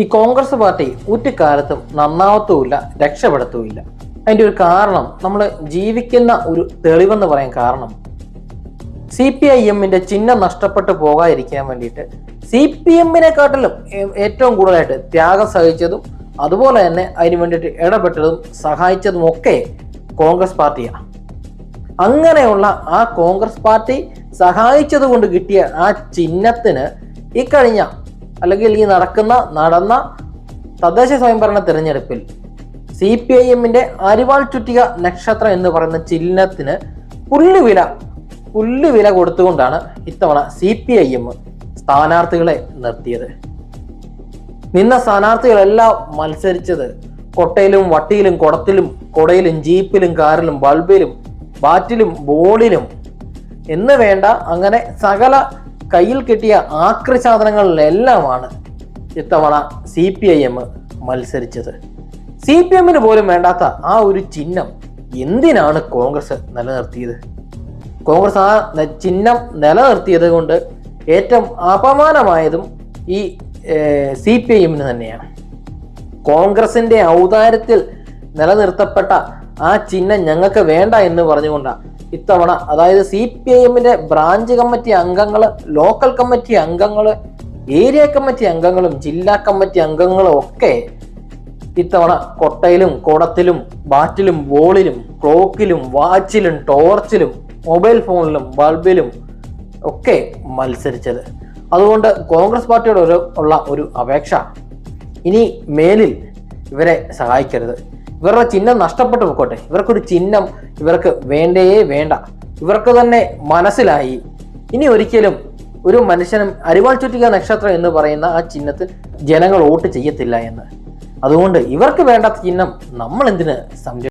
ഈ കോൺഗ്രസ് പാർട്ടി ഒരു കാലത്തും നന്നാവത്തുമില്ല രക്ഷപ്പെടുത്തുമില്ല. അതിന്റെ ഒരു കാരണം നമ്മൾ ജീവിക്കുന്ന ഒരു തെളിവെന്ന് പറയാൻ കാരണം സി പി ഐ എമ്മിന്റെ ചിഹ്നം നഷ്ടപ്പെട്ടു പോകാതിരിക്കാൻ വേണ്ടിയിട്ട് സി പി എമ്മിനെക്കാട്ടിലും ഏറ്റവും കൂടുതലായിട്ട് ത്യാഗം സഹിച്ചതും അതുപോലെ തന്നെ അതിന് വേണ്ടിയിട്ട് ഇടപെട്ടതും സഹായിച്ചതും ഒക്കെ കോൺഗ്രസ് പാർട്ടിയാണ് അങ്ങനെയുള്ള ആ കോൺഗ്രസ് പാർട്ടി സഹായിച്ചതുകൊണ്ട് കിട്ടിയ ആ ചിഹ്നത്തിന് ഈ കഴിഞ്ഞ അല്ലെങ്കിൽ ഈ നടക്കുന്ന നടന്ന തദ്ദേശ സ്വയംഭരണ തിരഞ്ഞെടുപ്പിൽ സി പി ഐ എമ്മിന്റെ അരിവാൾ ചുറ്റിക നക്ഷത്രം എന്ന് പറയുന്ന ചിഹ്നത്തിന് പുല്ലുവില പുല്ലുവില കൊടുത്തുകൊണ്ടാണ് ഇത്തവണ സി പി ഐ എം സ്ഥാനാർത്ഥികളെ നിർത്തിയത്. നിന്ന സ്ഥാനാർത്ഥികളെല്ലാം മത്സരിച്ചത് കൊട്ടയിലും വട്ടിയിലും കുടത്തിലും കൊടയിലും ജീപ്പിലും കാറിലും ബൾബിലും ബാറ്റിലും ബോളിലും. എന്ന് വേണ്ട അങ്ങനെ സകല കയ്യിൽ കിട്ടിയ ആക്രി സാധനങ്ങളിലെല്ലാമാണ് ഇത്തവണ സി പി ഐ എം മത്സരിച്ചത്. സി പി എമ്മിന് പോലും വേണ്ടാത്ത ആ ഒരു ചിഹ്നം എന്തിനാണ് കോൺഗ്രസ് നിലനിർത്തിയത്? കോൺഗ്രസ് ആ ചിഹ്നം നിലനിർത്തിയത് കൊണ്ട് ഏറ്റവും അപമാനമായതും ഈ സി പി ഐ എമ്മിന് തന്നെയാണ്. കോൺഗ്രസിന്റെ ഔദാര്യത്തിൽ നിലനിർത്തപ്പെട്ട ആ ചിഹ്നം ഞങ്ങൾക്ക് വേണ്ട എന്ന് പറഞ്ഞുകൊണ്ടാണ് ഇത്തവണ. അതായത് സി പി ഐ എമ്മിന്റെ ബ്രാഞ്ച് കമ്മിറ്റി അംഗങ്ങൾ ലോക്കൽ കമ്മിറ്റി അംഗങ്ങൾ ഏരിയ കമ്മിറ്റി അംഗങ്ങളും ജില്ലാ കമ്മിറ്റി അംഗങ്ങളും ഒക്കെ ഇത്തവണ കൊട്ടയിലും കുടത്തിലും ബാറ്റിലും ബോളിലും ക്ലോക്കിലും വാച്ചിലും ടോർച്ചിലും മൊബൈൽ ഫോണിലും ബൾബിലും ഒക്കെ മത്സരിച്ചത്. അതുകൊണ്ട് കോൺഗ്രസ് പാർട്ടിയോട് ഒരു ഉള്ള ഒരു അപേക്ഷ ഇനി മേലിൽ ഇവരെ സഹായിക്കരുത്. ഇവരുടെ ചിഹ്നം നഷ്ടപ്പെട്ടു പോയിക്കോട്ടെ. ഇവർക്കൊരു ചിഹ്നം ഇവർക്ക് വേണ്ടേ വേണ്ട. ഇവർക്ക് തന്നെ മനസ്സിലായി. ഇനി ഒരിക്കലും ഒരു മനുഷ്യനും അരിവാൾ ചുറ്റിക നക്ഷത്രം എന്ന് പറയുന്ന ആ ചിഹ്നത്തിൽ ജനങ്ങൾ വോട്ട് ചെയ്യത്തില്ല എന്ന്. അതുകൊണ്ട് ഇവർക്ക് വേണ്ടാത്ത ചിഹ്നം നമ്മൾ എന്തിന് സംരക്ഷിക്കും